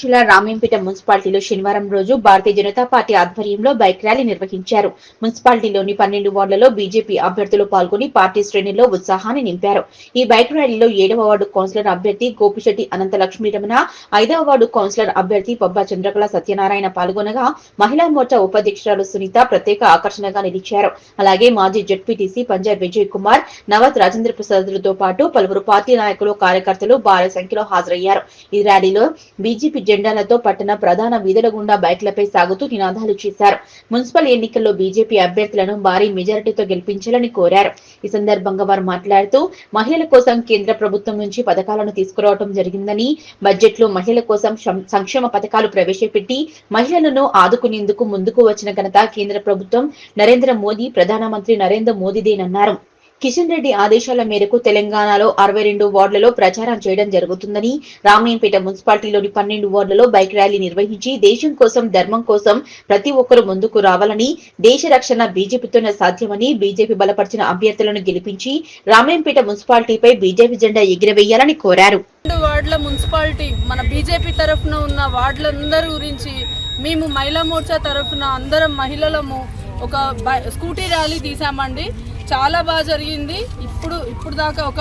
జిల్లా రామేంపేట మున్సిపాలిటీలో శనివారం రోజు భారతీయ జనతా పార్టీ ఆధ్వర్యంలో బైక్ ర్యాలీ నిర్వహించారు. మున్సిపాలిటీలోని పన్నెండు వార్డులలో బీజేపీ అభ్యర్థులు పాల్గొని పార్టీ శ్రేణుల్లో ఉత్సాహాన్ని నింపారు. ఈ బైక్ ర్యాలీలో ఏడవ వార్డు కౌన్సిలర్ అభ్యర్థి గోపిశెట్టి అనంత లక్ష్మీ రమణ ఐదవ వార్డు కౌన్సిలర్ అభ్యర్థి పబ్బా చంద్రకళ సత్యనారాయణ పాల్గొనగా మహిళా మోర్చా ఉపాధ్యక్షురాలు సునీత ప్రత్యేక ఆకర్షణగా నిలిచారు. అలాగే మాజీ జడ్పీటీసీ పంజాబ్ విజయ్ కుమార్ నవత్ రాజేంద్ర ప్రసాద్లతో పాటు పలువురు పార్టీ నాయకులు కార్యకర్తలు భారీ సంఖ్యలో హాజరయ్యారు. ఈ ర్యాలీలో బీజేపీ జెండాలతో పట్టణ ప్రధాన వీధుల గుండా బైక్లపై సాగుతూ నినాదాలు చేశారు. మున్సిపల్ ఎన్నికల్లో బీజేపీ అభ్యర్థులను భారీ మెజారిటీతో గెలిపించాలని కోరారు. ఈ సందర్భంగా వారు మాట్లాడుతూ మహిళల కోసం కేంద్ర ప్రభుత్వం నుంచి పథకాలను తీసుకురావడం జరిగిందని బడ్జెట్లో మహిళల కోసం సం- సంక్షేమ పథకాలు ప్రవేశపెట్టి మహిళలను ఆదుకునేందుకు ముందుకు వచ్చిన ఘనత కేంద్ర ప్రభుత్వం. నరేంద్ర మోదీ ప్రధానమంత్రి నరేంద్ర మోదీదేనన్నారు. కిషన్ రెడ్డి ఆదేశాల మేరకు తెలంగాణలో అరవై రెండు వార్డులలో ప్రచారం చేయడం జరుగుతుందని రామయ్యంపేట మున్సిపాలిటీలోని పన్నెండు వార్డులలో బైక్ ర్యాలీ నిర్వహించి దేశం కోసం ధర్మం కోసం ప్రతి ఒక్కరూ ముందుకు రావాలని దేశ రక్షణ బీజేపీతోనే సాధ్యమని బీజేపీ బలపరిచిన అభ్యర్థులను గెలిపించి రామయ్యంపేట మున్సిపాలిటీపై బీజేపీ జెండా ఎగిరవేయాలని కోరారు. రెండు వార్డుల మున్సిపాలిటీ మన బీజేపీ తరఫున ఉన్న వార్డులందరి గురించి మేము మహిళా మోర్చా తరఫున అందరం మహిళలము ఒక బై- స్కూటీ ర్యాలీ తీసామండి చాలా బాగా జరిగింది. ఇప్పుడు ఇప్పుడు దాకా ఒక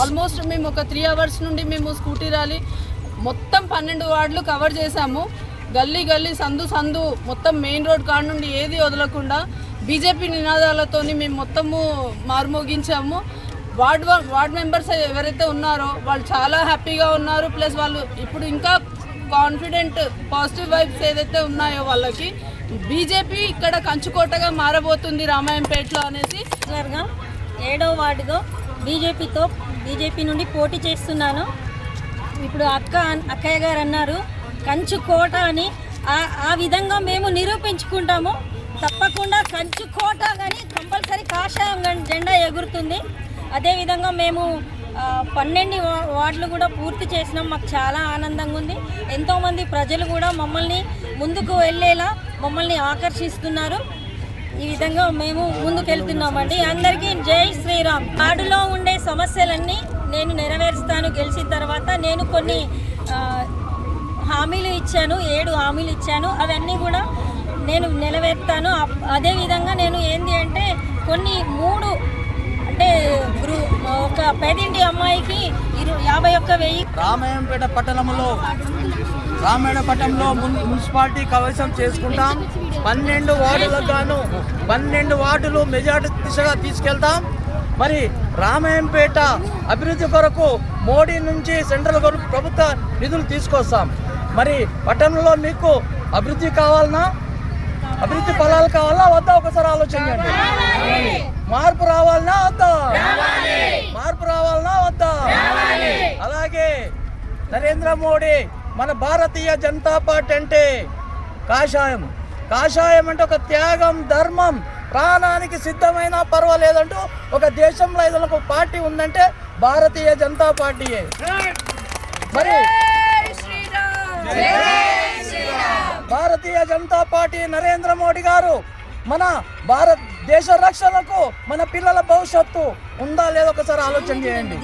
ఆల్మోస్ట్ మేము ఒక త్రీ అవర్స్ నుండి మేము స్కూటీ ర్యాలీ మొత్తం పన్నెండు వార్డులు కవర్ చేశాము. గల్లీ గల్లీ సందు సందు మొత్తం మెయిన్ రోడ్ కాడ నుండి ఏది వదలకుండా బీజేపీ నినాదాలతో మేము మొత్తము మార్మోగించాము. వార్డ్ వార్డ్ మెంబర్స్ ఎవరైతే ఉన్నారో వాళ్ళు చాలా హ్యాపీగా ఉన్నారు. ప్లస్ వాళ్ళు ఇప్పుడు ఇంకా కాన్ఫిడెంట్ పాజిటివ్ వైబ్స్ ఏదైతే ఉన్నాయో వాళ్ళకి బీజేపీ ఇక్కడ కంచుకోటగా మారబోతుంది రామాయంపేటలో అనేసి. కౌన్సిలర్గా ఏడో వార్డులో బీజేపీతో బీజేపీ నుండి పోటీ చేస్తున్నాను. ఇప్పుడు అక్క అక్కయ్య గారు అన్నారు కంచు కోట అని ఆ విధంగా మేము నిరూపించుకుంటాము. తప్పకుండా కంచు కోట కానీ కంపల్సరీ కాషాయం జెండా ఎగురుతుంది. అదేవిధంగా మేము పన్నెండు వార్డులు కూడా పూర్తి చేసినాం. మాకు చాలా ఆనందంగా ఉంది. ఎంతోమంది ప్రజలు కూడా మమ్మల్ని ముందుకు వెళ్ళేలా మమ్మల్ని ఆకర్షిస్తున్నారు. ఈ విధంగా మేము ముందుకెళ్తున్నామండి. అందరికీ జై శ్రీరామ్. వార్డులో ఉండే సమస్యలన్నీ నేను నెరవేరుస్తాను. గెలిచిన తర్వాత నేను కొన్ని హామీలు ఇచ్చాను. ఏడు హామీలు ఇచ్చాను. అవన్నీ కూడా నేను నెరవేర్తాను. అదేవిధంగా నేను ఏంది అంటే కొన్ని మూడు అంటే ఒక పేదింటి అమ్మాయికి ఇరు యాభై ఒక్క వెయ్యి రామాయంపేట పట్టణంలో రామాయణ పట్టణంలో మున్ మున్సిపాలిటీ కవచం చేసుకుంటాం. పన్నెండు వార్డులకు గాను పన్నెండు వార్డులు మెజార్టీ దిశగా తీసుకెళ్తాం. మరి రామాయంపేట అభివృద్ధి కొరకు మోడీ నుంచి సెంట్రల్ గవర్నమెంట్ ప్రభుత్వ నిధులు తీసుకొస్తాం. మరి పట్టణంలో మీకు అభివృద్ధి కావాలన్నా అభివృద్ధి ఫలాలు కావాలా? వద్దా? ఒకసారి ఆలోచించండి మార్పు రావాలనా వద్దా? మార్పు రావాలనా వద్దా? అలాగే నరేంద్ర మోడీ మన భారతీయ జనతా పార్టీ అంటే కాషాయం. కాషాయం అంటే ఒక త్యాగం ధర్మం. ప్రాణానికి సిద్ధమైన పర్వాలేదంటూ ఒక దేశంలో ఏదైనా ఒక పార్టీ ఉందంటే భారతీయ జనతా పార్టీయే. మరి భారతీయ జనతా పార్టీ నరేంద్ర మోడీ గారు మన భారతదేశ రక్షణకు మన పిల్లల భవిష్యత్తు ఉందా లేదో ఒకసారి ఆలోచన చేయండి.